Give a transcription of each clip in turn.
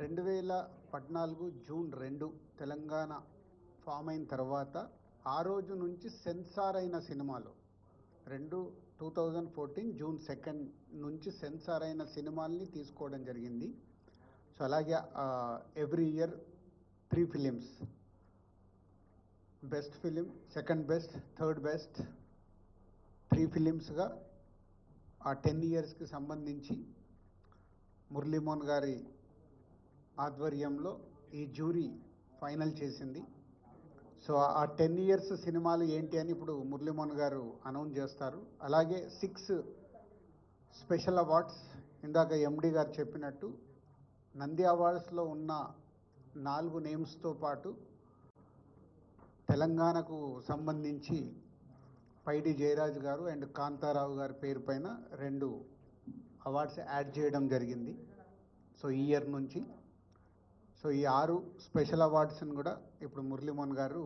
రెండు వేల పద్నాలుగు జూన్ రెండు తెలంగాణ ఫామ్ అయిన తర్వాత ఆ రోజు నుంచి సెన్సార్ అయిన సినిమాలు. రెండు two thousand fourteen June second నుంచి సెన్సార్ అయిన సినిమాల్ని తీసుకోవడం జరిగింది. సో అలాగే every year three films. Best film second best third best three ఫిలిమ్స్గా ఆ టెన్ ఇయర్స్కి సంబంధించి మురళీమోహన్ గారి ఆధ్వర్యంలో ఈ జ్యూరీ ఫైనల్ చేసింది. సో ఆ టెన్ ఇయర్స్ సినిమాలు ఏంటి అని ఇప్పుడు మురళీమోహన్ గారు అనౌన్స్ చేస్తారు. అలాగే సిక్స్ స్పెషల్ అవార్డ్స్ ఇందాక ఎండి గారు చెప్పినట్టు నంది అవార్డ్స్లో ఉన్న నాలుగు నేమ్స్తో పాటు తెలంగాణకు సంబంధించి పైడి జయరాజు గారు అండ్ కాంతారావు గారి పేరు పైన రెండు అవార్డ్స్ యాడ్ చేయడం జరిగింది. సో ఈ ఇయర్ నుంచి సో ఈ ఆరు స్పెషల్ అవార్డ్స్ని కూడా ఇప్పుడు మురళీమోహన్ గారు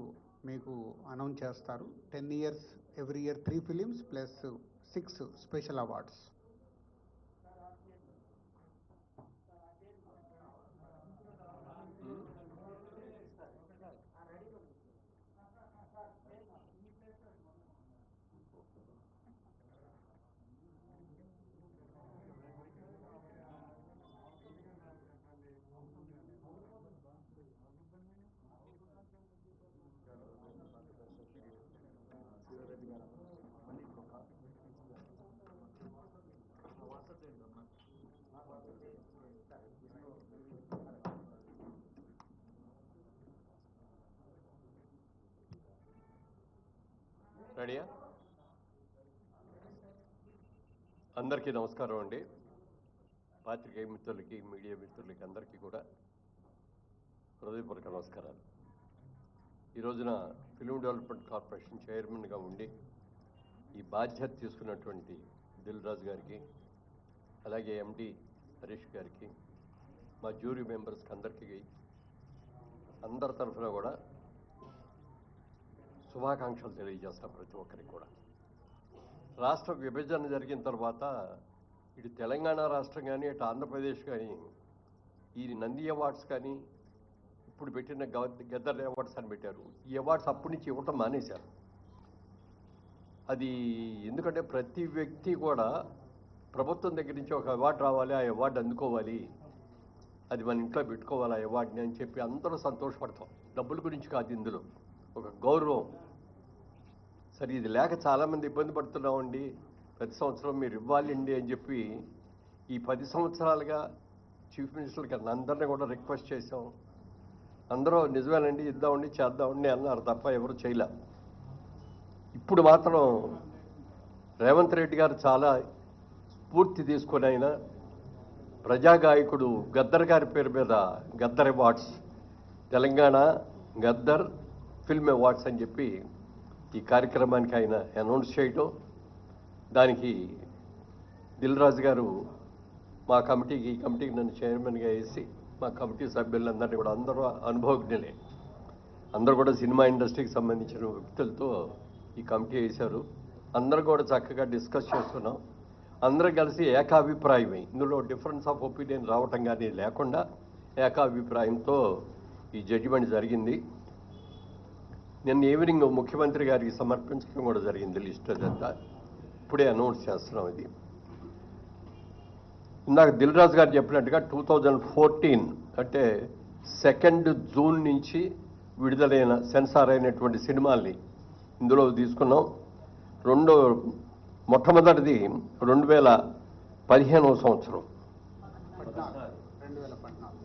మీకు అనౌన్స్ చేస్తారు. Ten years every year three films plus six special awards. రెడీయా? అందరికీ నమస్కారం అండి. పాత్రికేయ మిత్రులకి మీడియా మిత్రులకి అందరికీ కూడా హృదయపూర్వక నమస్కారాలు. ఈ రోజున ఫిలిం డెవలప్మెంట్ కార్పొరేషన్ చైర్మన్గా ఉండి ఈ బాధ్యత తీసుకున్నటువంటి దిల్ రాజు గారికి అలాగే ఎండి హరీష్ గారికి మా జ్యూరీ మెంబర్స్కి అందరికీ అందరి తరఫున కూడా శుభాకాంక్షలు తెలియజేస్తాం ప్రతి ఒక్కరికి కూడా. రాష్ట్ర విభజన జరిగిన తర్వాత ఇటు తెలంగాణ రాష్ట్రం కానీ ఇటు ఆంధ్రప్రదేశ్ కానీ ఈ నంది అవార్డ్స్ కానీ ఇప్పుడు పెట్టిన గవ- గద్దర్ అవార్డ్స్ అని పెట్టారు. ఈ అవార్డ్స్ అప్పటి నుంచి ఇవ్వటం మానేశారు. అది ఎందుకంటే ప్రతి వ్యక్తి కూడా ప్రభుత్వం దగ్గర నుంచి ఒక అవార్డు రావాలి ఆ అవార్డు అందుకోవాలి. అది మన ఇంట్లో పెట్టుకోవాలి ఆ అవార్డుని అని చెప్పి అందరూ సంతోషపడతాం. డబ్బుల గురించి కాదు ఇందులో. ఒక గౌరవం. సరే ఇది లేక చాలామంది ఇబ్బంది పడుతున్నామండి. ప్రతి సంవత్సరం మీరు ఇవ్వాలండి అని చెప్పి ఈ పది సంవత్సరాలుగా చీఫ్ మినిస్టర్ గారిని అందరినీ కూడా రిక్వెస్ట్ చేసాం అందరూ నిజమేనండి ఇద్దామండి చేద్దామండి అన్నారు తప్ప ఎవరు చేయలే. ఇప్పుడు మాత్రం రేవంత్ రెడ్డి గారు చాలా స్ఫూర్తి తీసుకొని ఆయన ప్రజాగాయకుడు గద్దర్ గారి పేరు మీద Gaddar awards Telangana Gaddar film awards అని చెప్పి ఈ కార్యక్రమానికి ఆయన అనౌన్స్ చేయటం దానికి దిల్ రాజు గారు మా కమిటీకి ఈ కమిటీకి నన్ను చైర్మన్గా వేసి మా కమిటీ సభ్యులందరినీ కూడా అందరూ అనుభవజ్ఞులే. అందరూ కూడా సినిమా ఇండస్ట్రీకి సంబంధించిన వ్యక్తులతో ఈ కమిటీ వేశారు. అందరూ కూడా చక్కగా డిస్కస్ చేస్తున్నాం. అందరూ కలిసి ఏకాభిప్రాయమే. ఇందులో డిఫరెన్స్ ఆఫ్ ఒపీనియన్ రావటం కానీ లేకుండా ఏకాభిప్రాయంతో ఈ జడ్జిమెంట్ జరిగింది. నిన్న ఈవినింగ్ ముఖ్యమంత్రి గారికి సమర్పించడం కూడా జరిగింది లిస్ట్ అదంతా. ఇప్పుడే అనౌన్స్ చేస్తున్నాం ఇది. ఇందాక దిల్రాజ్ గారు చెప్పినట్టుగా టూ థౌజండ్ ఫోర్టీన్ అంటే సెకండ్ జూన్ నుంచి విడుదలైన సెన్సార్ అయినటువంటి సినిమాల్ని ఇందులో తీసుకున్నాం. రెండో మొట్టమొదటిది రెండు వేల పదిహేనవ సంవత్సరం. ఫస్ట్ ఇయర్ ఇదే రెండు వేల పద్నాలుగు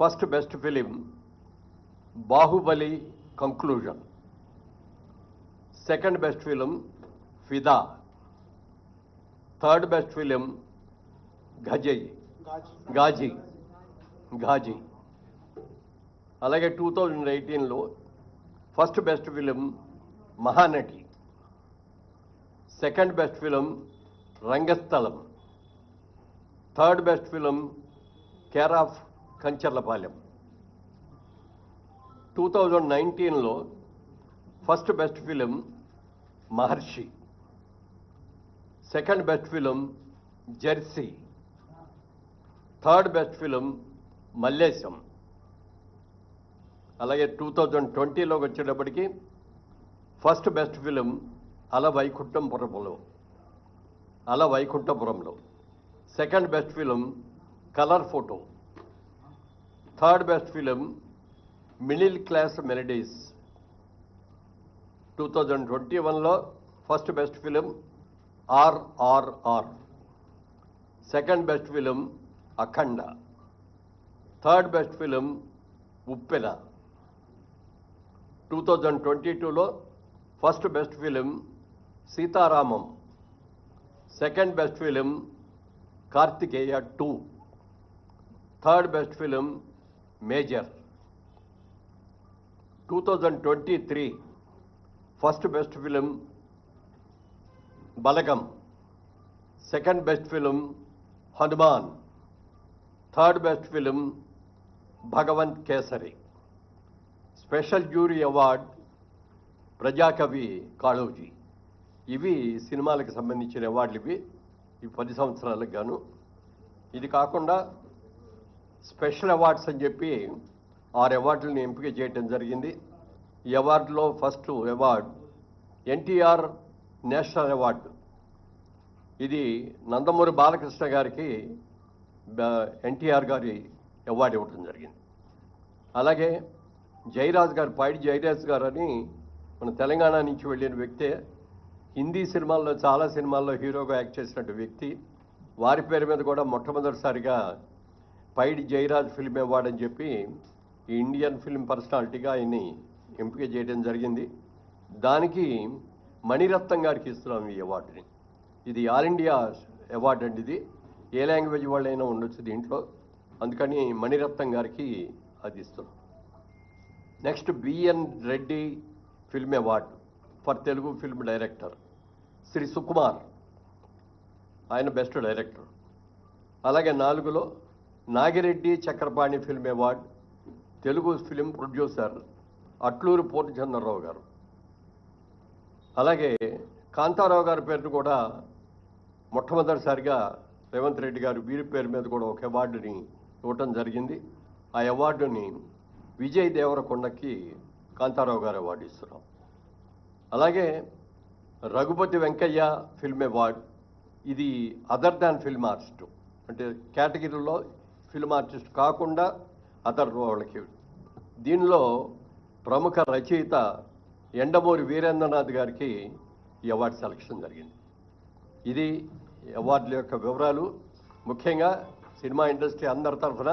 first best film Baahubali conclusion. Second best film Fidaa. Third best film గజయ్ Ghazi. Ghazi. అలాగే టూ థౌజండ్ ఎయిటీన్లో first best film Mahanati. Second best film Rangasthalam. Third best film care of Kancharapalem. Two thousand నైన్టీన్లో first best film Maharshi. Second best film Jersey. Third best film Mallesham. అలాగే two thousand ట్వంటీలోకి వచ్చేటప్పటికి first best film Ala Vaikunthapurramuloo Ala Vaikunthapurramuloo second best film colour photo. Third best film middle class melodies two thousand twenty వన్లో first best film RRR second best film Akhanda third best film Uppena two thousand twenty టూలో first best film Sitaramam second best film Karthikeya two third best film major. Two thousand twenty three first best film Balagam. Second best film Hanuman. Third best film Bhagavanth Kesari. Special jury award ప్రజాకవి Kaloji. ఇవి సినిమాలకు సంబంధించిన అవార్డులు ఇవి. ఈ పది సంవత్సరాలకు గాను. ఇది కాకుండా స్పెషల్ అవార్డ్స్ అని చెప్పి ఆరు అవార్డులను ఎంపిక చేయడం జరిగింది. ఈ అవార్డులో first award NTR national award. ఇది నందమూరి బాలకృష్ణ గారికి ఎన్టీఆర్ గారి అవార్డు ఇవ్వడం జరిగింది. అలాగే జయరాజ్ గారు పైడి జయరాజ్ గారు అని మన తెలంగాణ నుంచి వెళ్ళిన వ్యక్తే హిందీ సినిమాల్లో చాలా సినిమాల్లో హీరోగా యాక్ట్ చేసినట్టు వ్యక్తి వారి పేరు మీద కూడా మొట్టమొదటిసారిగా పైడి జయరాజ్ ఫిల్మ్ అవార్డు అని చెప్పి ఈ ఇండియన్ ఫిల్మ్ పర్సనాలిటీగా ఆయన్ని ఎంపిక చేయడం జరిగింది. దానికి మణిరత్నం గారికి ఇస్తున్నాం ఈ అవార్డుని. ఇది ఆల్ ఇండియా అవార్డు అండి ఇది. ఏ లాంగ్వేజ్ వాళ్ళైనా ఉండొచ్చు దీంట్లో. అందుకని మణిరత్నం గారికి అది ఇస్తున్నాం. Next B N Reddy film award for Telugu film director Shri Sukumar. ఆయన బెస్ట్ డైరెక్టర్. అలాగే నాలుగులో Nagireddy Chakrapani film award Telugu film producer Atluru Purnachandrarao గారు. అలాగే కాంతారావు గారి పేరును కూడా మొట్టమొదటిసారిగా రేవంత్ రెడ్డి గారు వీరి పేరు మీద కూడా ఒక అవార్డుని ఇవ్వటం జరిగింది. ఆ అవార్డుని విజయ్ దేవరకొండకి కాంతారావు గారు అవార్డు ఇస్తున్నాం అలాగే రఘుపతి వెంకయ్య ఫిల్మ్ అవార్డ్ ఇది అదర్ దాన్ ఫిల్మ్ ఆర్టిస్ట్. అంటే కేటగిరీలో ఫిల్మ్ ఆర్టిస్ట్ కాకుండా అదర్ వాళ్ళకి. దీనిలో ప్రముఖ రచయిత ఎండమూరి వీరేంద్రనాథ్ గారికి ఈ అవార్డు సెలక్షన్ జరిగింది. ఇది అవార్డుల యొక్క వివరాలు. ముఖ్యంగా సినిమా ఇండస్ట్రీ అందరి తరఫున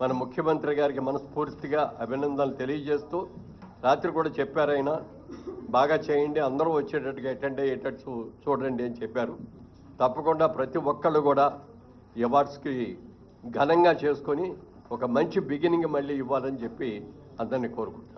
మన ముఖ్యమంత్రి గారికి మనస్ఫూర్తిగా అభినందనలు తెలియజేస్తూ రాత్రి కూడా చెప్పారు ఆయన. బాగా చేయండి అందరూ వచ్చేటట్టుగా అటెండ్ అయ్యేటట్టు చూడండి అని చెప్పారు. తప్పకుండా ప్రతి ఒక్కళ్ళు కూడా ఈ అవార్డ్స్కి ఘనంగా చేసుకొని ఒక మంచి బిగినింగ్ మళ్ళీ ఇవ్వాలని చెప్పి అందరినీ కోరుకుంటాను